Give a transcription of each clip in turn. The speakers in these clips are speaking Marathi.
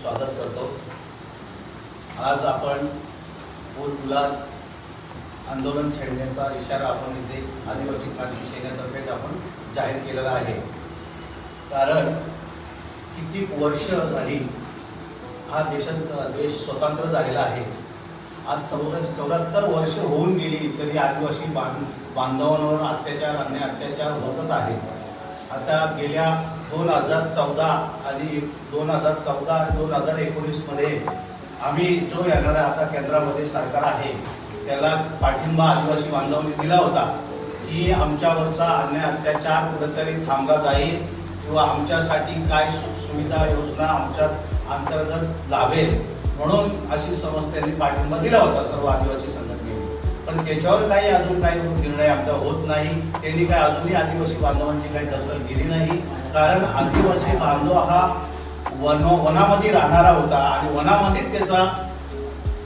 स्वागत करतो. आज आपण फुल गुलाल आंदोलन छेडण्याचा इशारा आपण इथे आदिवासी क्रांती सेनेतर्फे आपण जाहीर केलेला आहे. कारण किती वर्ष झाली हा देशात देश स्वतंत्र झालेला आहे. आज चौदा चौऱ्याहत्तर वर्ष होऊन गेली तरी आदिवासी बांध बांधवांवर अत्याचार अन्य अत्याचार होतच आहे आता गेल्या दोन हजार चौदा आणि दोन हजार चौदा आणि दोन हजार एकोणीसमध्ये आम्ही जो येणारा आता केंद्रामध्ये सरकार आहे त्याला पाठिंबा आदिवासी बांधवांनी दिला होता की आमच्यावरचा अन्याय अत्याचार कुठेतरी थांबला जाईल किंवा आमच्यासाठी काय सुखसुविधा योजना आमच्या अंतर्गत लाभेल म्हणून अशी समज त्यांनी पाठिंबा दिला होता सर्व आदिवासी संघटनेने. पण त्याच्यावर काही अजून काही निर्णय आमचा होत नाही. त्यांनी काय अजूनही आदिवासी बांधवांची काही दखल केली नाही. कारण आदिवासी बांधव हा वन वनामध्ये राहणारा होता आणि वनामध्ये त्याचा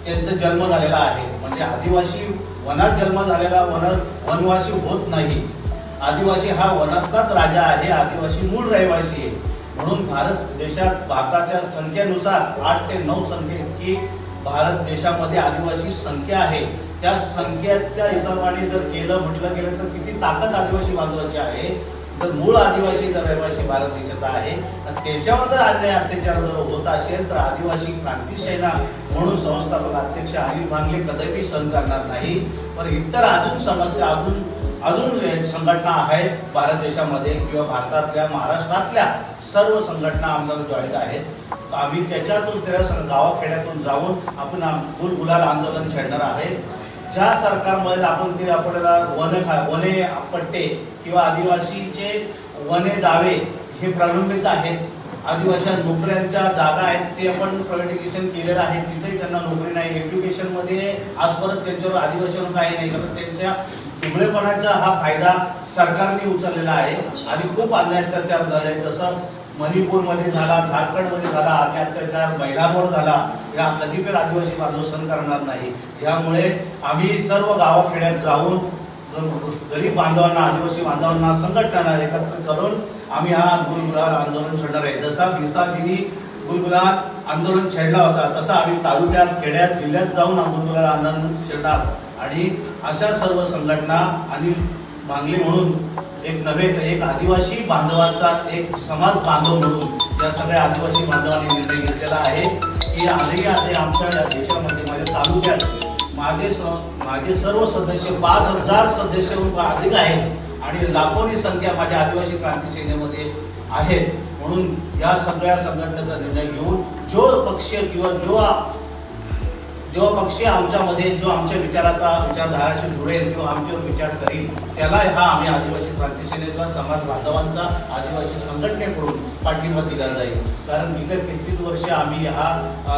त्यांचा जन्म झालेला आहे. म्हणजे आदिवासी वनात जन्म झालेला वन वनवासी होत नाही. आदिवासी हा वनातलाच राजा आहे. आदिवासी मूळ रहिवासी आहे. म्हणून भारत देशात भारताच्या संख्येनुसार आठ ते नऊ संख्ये इतकी भारत देशामध्ये आदिवासी संख्या आहे. त्या संख्येच्या हिशोबाने जर केलं म्हटलं गेलं तर किती ताकद आदिवासी बांधवाची आहे? तर मूळ आदिवासी जर रहिवासी भारत देशात आहे. आणि त्याच्यावर जर अन्याय अत्याचार जर होत असेल तर आदिवासी क्रांती सेना म्हणून संस्थापक अध्यक्ष अनिल भांगले कदापि सहन करणार नाही. पण इतर अजून समस्या अजून अजून संघटना आहेत भारत देशामध्ये किंवा भारतातल्या महाराष्ट्रातल्या सर्व संघटना आमदार जॉईंट आहेत. आम्ही त्याच्यातून त्या गावाखेड्यातून जाऊन आपण आम- गुलाल आंदोलन छेडणार आहे. ज्या सरकारमध्ये आपण ते आपल्याला वन खा वने पट्टे किंवा आदिवासीचे वने दावे हे प्रलंबित आहेत. आदिवासी नोकऱ्यांच्या जागा आहेत ते आपण प्रायव्हेटिकेशन केलेलं आहे. तिथेही त्यांना नोकरी नाही. एज्युकेशनमध्ये आजपर्यंत त्यांच्यावर आदिवासीवर काही नाही. कारण त्यांच्या दुबळेपणाचा हा फायदा सरकारने उचललेला आहे आणि खूप अन्याय अत्याचार झाले. जसं मणिपूरमध्ये झाला झारखंडमध्ये झाला अन्याय अत्याचार महिलांवर झाला. या कधी पण आदिवासी बांधव सहन करणार नाही. यामुळे आम्ही सर्व गावाखेड्यात जाऊन गरीब बांधवांना आदिवासी बांधवांना संघटना एकत्र करून आम्ही हा गुलगुलाल आंदोलन छेडणार आहे. जसा बिसाजीनी गुलगुलाल आंदोलन छेडला होता तसा आम्ही तालुक्यात खेड्यात जिल्ह्यात जाऊन हा आंदोलन छेडणार आणि अशा सर्व संघटना आणि मागणी म्हणून एक नव्हे तर एक आदिवासी बांधवाचा एक समाज बांधव म्हणून या सगळ्या आदिवासी बांधवांनी निर्णय घेतलेला आहे. की आजही आता आमच्या या देशामध्ये माझ्या तालुक्यात माझे स माझे सर्व सदस्य पाच हजार सदस्याहून अधिक आहेत आणि लाखोनी संख्या माझ्या आदिवासी क्रांती सेनेमध्ये आहेत. म्हणून या सगळ्या संघटनेचा निर्णय घेऊन जो पक्ष किंवा जो जो पक्ष आमच्यामध्ये जो आमच्या विचाराचा विचारधाराशी जुळेल किंवा आमच्यावर विचार करील त्याला हा आम्ही आदिवासी क्रांती सेनेचा समाज बांधवांचा आदिवासी संघटनेकडून पाठिंबा दिला जाईल. कारण इतर कित्येक वर्ष आम्ही हा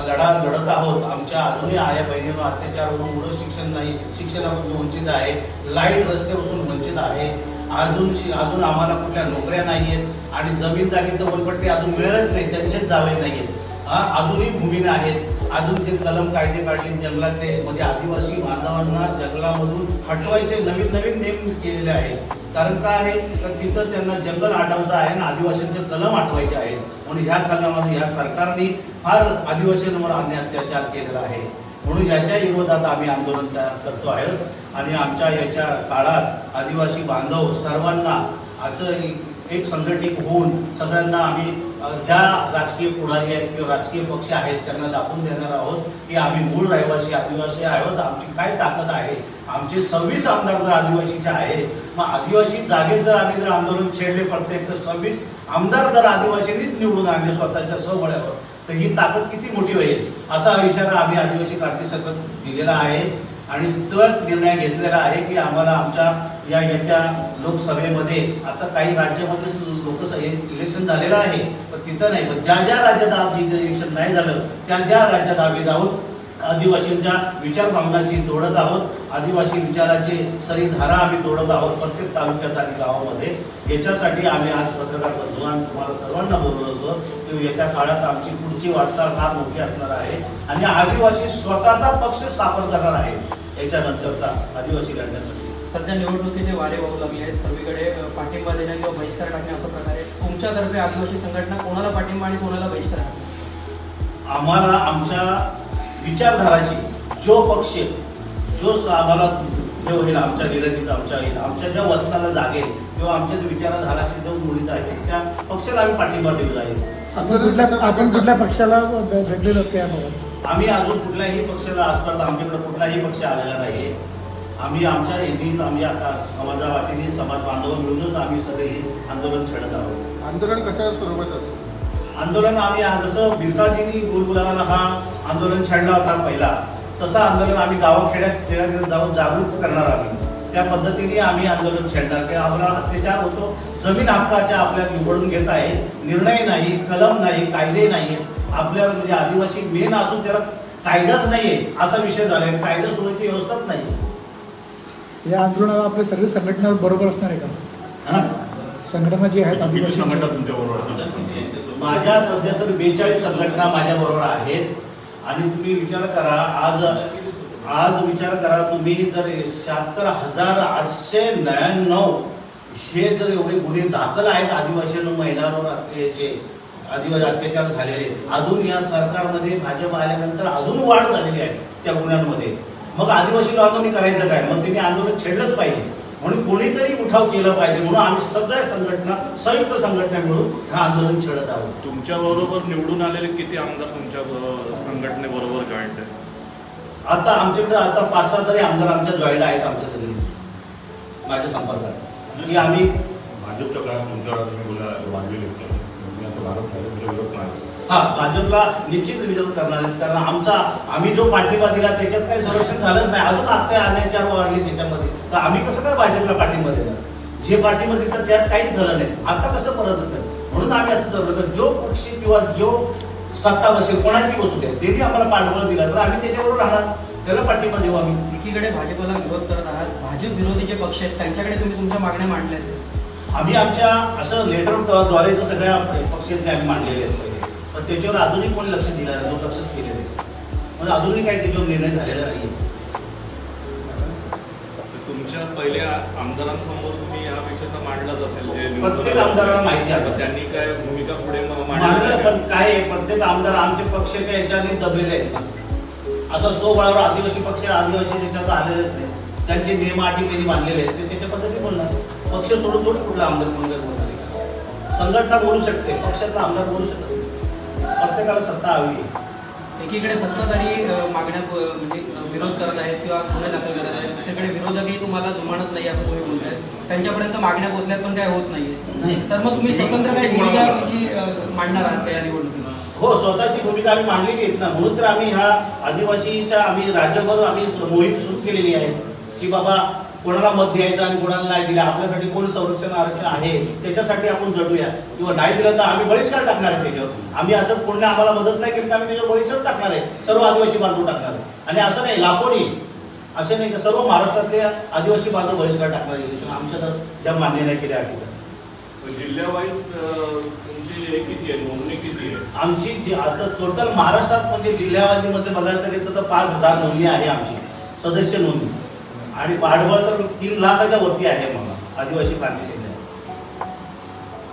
लढा लढत आहोत. आमच्या अजूनही आया बहिणीवर अत्याचार होऊन मुलं शिक्षण नाही शिक्षणापासून वंचित आहे लाइट रस्त्यापासून वंचित आहे. अजून अजून आम्हाला कुठल्या नोकऱ्या नाही आहेत आणि जमीन जागी तर वनपट्टी अजून मिळत नाही त्यांचेच दावे नाही आहेत. हा, अजूनही भूमीने आहेत. अजून जे कलम कायदे काढले जंगलातले म्हणजे आदिवासी बांधवांना जंगलामधून हटवायचे नवीन नवीन नियम केलेले आहेत. कारण काय आहे? तर तिथं त्यांना जंगल आठवायचं आहे आणि आदिवासींचे कलम आठवायचे आहेत. म्हणून ह्या कलमामध्ये ह्या सरकारने फार आदिवासींवर अन्याय अत्याचार केलेला आहे. म्हणून याच्या विरोधात आम्ही आंदोलन तयार करतो आहे. आणि आमच्या याच्या काळात आदिवासी बांधव सर्वांना असं एक- संघटित होऊन सगळ्यांना आम्ही ज्या राजकीय पुढारी आहेत किंवा राजकीय पक्ष आहेत त्यांना दाखवून देणार आहोत की आम्ही मूळ रहिवासी आदिवासी आहोत. आमची काय ताकद आहे? आमचे सव्वीस आमदार जर आदिवासीचे आहेत मग आदिवासी जागेत जर आम्ही जर आंदोलन छेडले पडते तर सव्वीस आमदार जर आदिवासींनीच निवडून आणले स्वतःच्या स्वबळावर तर ही ताकद किती मोठी होईल? असा इशारा आम्ही आदिवासी क्रांती संघ दिलेला आहे. आणि तोच निर्णय घेतलेला आहे की आम्हाला आमच्या या येत्या लोकसभेमध्ये आता काही राज्यामध्येच लोकसभे इलेक्शन झालेलं आहे. तिथं नाही पण ज्या ज्या राज्यात आज इथं नाही झालं त्या त्या राज्यात आम्ही जाऊन आदिवासींच्या विचार भावनाची जोडत आहोत. आदिवासी विचाराची सरी धारा आम्ही जोडत आहोत प्रत्येक तालुक्यात आणि गावामध्ये. याच्यासाठी आम्ही आज पत्रकार बंधुवान तुम्हाला सर्वांना बोलवलं होतो. की येत्या काळात आमची पुढची वाटचाल फार मोठी असणार आहे. आणि आदिवासी स्वतःचा पक्ष स्थापन करणार आहे. याच्यानंतरचा आदिवासी लढण्यासाठी. सध्या निवडणुकीचे वारे वाहू लागले आहेत. सर्वीकडे पाठिंबा देणं किंवा बहिष्कार टाकणे अशा प्रकारे तुमच्यातर्फे आदिवासी संघटना कोणाला पाठिंबा आणि कोणाला बहिष्कार टाकणे आम्हाला आमच्या विचारधाराशी जो पक्ष जो स- आम्हाला हे होईल आमच्या निरतीत आमच्या येईल आमच्या ज्या वचनाला जागेल किंवा आमच्या ज्या विचारधाराशी जो मुळीत आहे त्या पक्षाला आम्ही पाठिंबा दिलेला आहे. आपण कुठल्या आपण कुठल्या पक्षाला भेटलेलो आम्ही अजून कुठल्याही पक्षाला आजपर्यंत आमच्याकडे कुठलाही पक्ष आलेला नाही आम्ही आमच्या निधीत आम्ही आता समाजा वाटीने समाज बांधव मिळूनच आम्ही सगळे हे आंदोलन छेडत आहोत. आंदोलन कशा स्वरूपात असतं? आंदोलन आम्ही आज जसं बिरसाजींनी गुलगुलाला हा आंदोलन छेडला होता पहिला तसं आंदोलन आम्ही गावाखेड्यात खेड्यात जाऊन जागृत करणार आम्ही त्या पद्धतीने आम्ही आंदोलन छेडणार. की आम्हाला अत्याचार होतो. जमीन हक्काच्या आपल्या निवडून घेत आहे. निर्णय नाही कलम नाही कायदे नाही. आपल्या म्हणजे आदिवासी मेन असून त्याला कायदाच नाहीये असा विषय झालाय. कायदा सुरक्षेची व्यवस्थाच नाही या आंदोलनाला आपले सर्व संघटना बरोबर असणार आहे का? हा? संघटना जी आहेत आदिवासी संघटना तुमच्या बरोबर माझ्या सध्या तर बेचाळीस संघटना माझ्या बरोबर आहेत. आणि तुम्ही विचार करा आज आज विचार करा तुम्ही जर शहात्तर हजार आठशे नव्याण्णव हे जर एवढे गुन्हे दाखल आहेत आदिवासी महिलांवर याचे आदिवासी अत्याचार झालेले अजून या सरकारमध्ये भाजप आल्यानंतर अजून वाढ झालेली आहे त्या गुन्ह्यांमध्ये. मग आदिवासी बांधवनी करायचं काय? मग त्यांनी आंदोलन छेडलंच पाहिजे. म्हणून कोणीतरी उठाव केला पाहिजे म्हणून आम्ही सगळ्या संघटना संयुक्त संघटना मिळून हे आंदोलन छेडत आहोत. तुमच्या बरोबर निवडून आलेले किती आमदार तुमच्या संघटनेबरोबर जॉईंट आहे आता आमच्याकडे आता पाच सहा तरी आमदार आमच्या जॉईंट आहेत आमच्या सगळे. माझ्या संपर्कात. की आम्ही भाजपच्या काळात तुमच्यावर तुम्ही बोला वाढलेले होते तुम्ही आता भारत विरोध नाही हा भाजपला निश्चित विरोध करणार आहेत. कारण आमचा आम्ही जो पाठिंबा दिला त्याच्यात काही संरक्षण झालंच नाही. अजून आत्ता आण्याच्या वाढले त्याच्यामध्ये. तर आम्ही कसं काय भाजपला पाठिंबा देणार? जे पाठिंबा दिलं त्यात काहीच झालं नाही. आता कसं परत होतं? म्हणून आम्ही असं ठरवलं तर जो पक्ष किंवा जो सत्ता बसेल कोणाची बसू द्या त्यांनी आम्हाला पाठबळ दिला. तर आम्ही त्याच्याबरोबर राहणार. त्याला पाठिंबा देऊ आम्ही. एकीकडे भाजपला विरोध करत आहात. भाजप विरोधी जे पक्ष आहेत त्यांच्याकडे तुम्ही तुमच्या मागण्या मांडल्या आहेत. आम्ही आमच्या असं लेटरद्वारे तर सगळ्या पक्षातले आम्ही मांडलेले आहेत. पण त्याच्यावर अजूनही कोणी लक्ष दिलं नाही दुर्लक्षच केलेलं आहे म्हणजे अजूनही काही त्याच्यावर निर्णय झालेला नाही तुमच्या पहिल्या आमदारांसमोर तुम्ही हा विषय तर मांडलाच असेल प्रत्येक आले. आमदाराला माहिती आहे. पण त्यांनी काय भूमिका पुढे मांडलं पण? काय आहे प्रत्येक आमदार आमच्या पक्षाच्या याच्याने दबलेले आहेत असं सोबळावर आदिवासी पक्ष आदिवासी त्याच्यात आलेलेच नाही त्यांचे नियम अटी त्यांनी बांधलेले आहेत ते त्याच्या पद्धतीने बोलणार पक्ष सोडून थोडी कुठला आमदार कोण काय बोलणार आहे का? संघटना बोलू शकते पक्षातला आमदार बोलू शकत प्रत्येकाला सत्ता हवी आहे. एकीकडे सत्ताधारी मागण्या म्हणजे विरोध करत आहेत किंवा गुन्हे दाखल करत आहेत. दुसरीकडे विरोधकही तुम्हाला जुमानत नाही असं तुम्ही बोलताय त्यांच्यापर्यंत मागण्या पोहोचल्यात पण काय होत नाही. तर मग तुम्ही स्वतंत्र काही भूमिका तुमची मांडणार आहात या निवडणुकीत हो स्वतःची भूमिका आम्ही मांडलेली आहेत ना म्हणून तर आम्ही ह्या आदिवासीच्या आम्ही राज्यभर आम्ही मोहीम सुरू केलेली आहे की बाबा कोणाला मत द्यायचं आणि कोणाला नाही दिलं आपल्यासाठी कोण संरक्षण आरक्षण आहे त्याच्यासाठी आपण जडूया. किंवा नाही दिलं तर आम्ही बहिष्कार टाकणार आहे त्याच्यावर. आम्ही असं कोणी आम्हाला मदत नाही केली तर आम्ही त्याच्यावर बहिष्कार टाकणार आहे. सर्व आदिवासी बांधव टाकणार आहे. आणि असं नाही लाखोनी असे नाही का सर्व महाराष्ट्रातले आदिवासी बांधव बहिष्कार टाकणार आहे. आमच्या तर ज्या मान्य नाही केल्या. पण जिल्ह्यावाईज तुमची किती आहे? नोंदणी किती आहे? आमची जी आता टोटल महाराष्ट्रात म्हणजे जिल्ह्यावाजीमध्ये बघायला गेलं तर पाच हजार नोंदणी आहे आमची. सदस्य नोंदणी आणि पाठबळ तर तीन लाखाच्या वरती आहे मला आदिवासी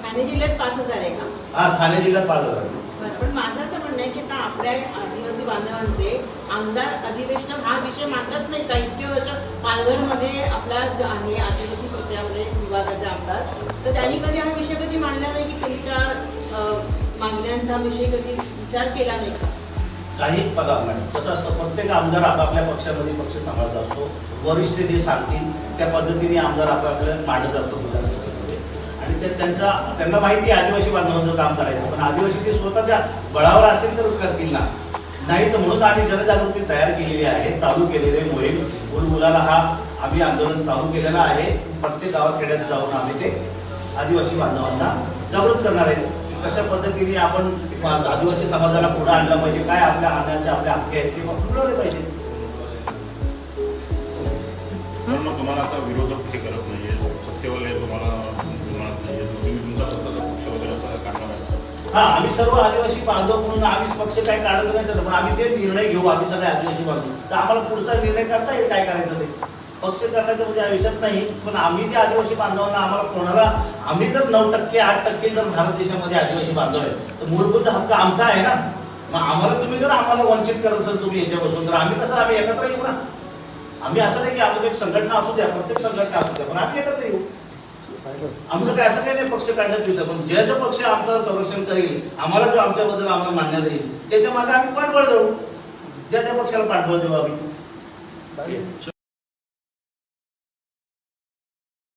ठाणे जिल्ह्यात पाच हजार आहे का? हा ठाणे जिल्ह्यात पाच हजार. आहे. बरं पण माझं असं म्हणणं आहे की आता आपल्या आदिवासी बांधवांचे आमदार अधिवेशनात हा विषय मांडत नाही का? इतके वर्ष पालघरमध्ये आपला जो आहे आदिवासी विभागाचे आमदार तर त्यांनी कधी हा विषय कधी मांडला नाही की तुमच्या अं, मागण्यांचा विषय कधी विचार केला नाही का? काही पदार्थ नाही. कसं असतं प्रत्येक आमदार आपापल्या पक्षामध्ये पक्ष सांभाळत असतो. वरिष्ठ जे सांगतील त्या पद्धतीने आमदार आपापल्या मांडत असतो विधानसभेमध्ये. आणि ते त्यांचा त्यांना माहिती आहे आदिवासी बांधवांचं काम करायचं. पण आदिवासी ते स्वतःच्या बळावर असतील तर करतील ना. नाही तर म्हणून आम्ही जनजागृती तयार केलेली आहे चालू केलेले आहे मोहीम. मुलाला हा आम्ही आंदोलन चालू केलेलं आहे. प्रत्येक गावाखेड्यात जाऊन आम्ही ते आदिवासी बांधवांना जागृत करणार आहे. कशा पद्धतीने आपण आदिवासी समाजाला पुढे आणलं पाहिजे? काय आपल्या आणण्याचे आपल्या हक्के आहेत? ते मिळवले पाहिजे? तुम्हाला आता विरोधक हे करत नाहीये? सत्तेवाले तुम्हाला हा आम्ही सर्व आदिवासी बांधव म्हणून आम्ही पक्ष काय काढत नाही तर पण आम्ही ते निर्णय घेऊ आम्ही सगळे आदिवासी बांधव. तर आम्हाला पुढचा निर्णय करता येईल काय करायचं ते? पक्ष करण्याचं म्हणजे आयुष्यात नाही पण आम्ही जे आदिवासी बांधवांना आम्हाला कोणाला आम्ही जर नऊ टक्के आठ टक्के जर भारत देशामध्ये आदिवासी बांधव आहे तर मूलभूत हक्क आमचा आहे ना. मग आम्हाला तुम्ही जर आम्हाला वंचित करत असाल तुम्ही याच्यापासून तर आम्ही कसं आम्ही एकत्र येऊ ना? आम्ही असं नाही की आमची एक संघटना असू द्या प्रत्येक संघटना असू द्या पण आम्ही एकत्र येऊ. आमचं काय असं काही नाही पक्ष काढण्यात विषय पण जे जो पक्ष आमचं संरक्षण करेल आम्हाला जो आमच्याबद्दल आम्हाला मान्यता येईल त्याच्यामागे आम्ही पाठबळ देऊ. ज्या ज्या पक्षाला पाठबळ देऊ आम्ही.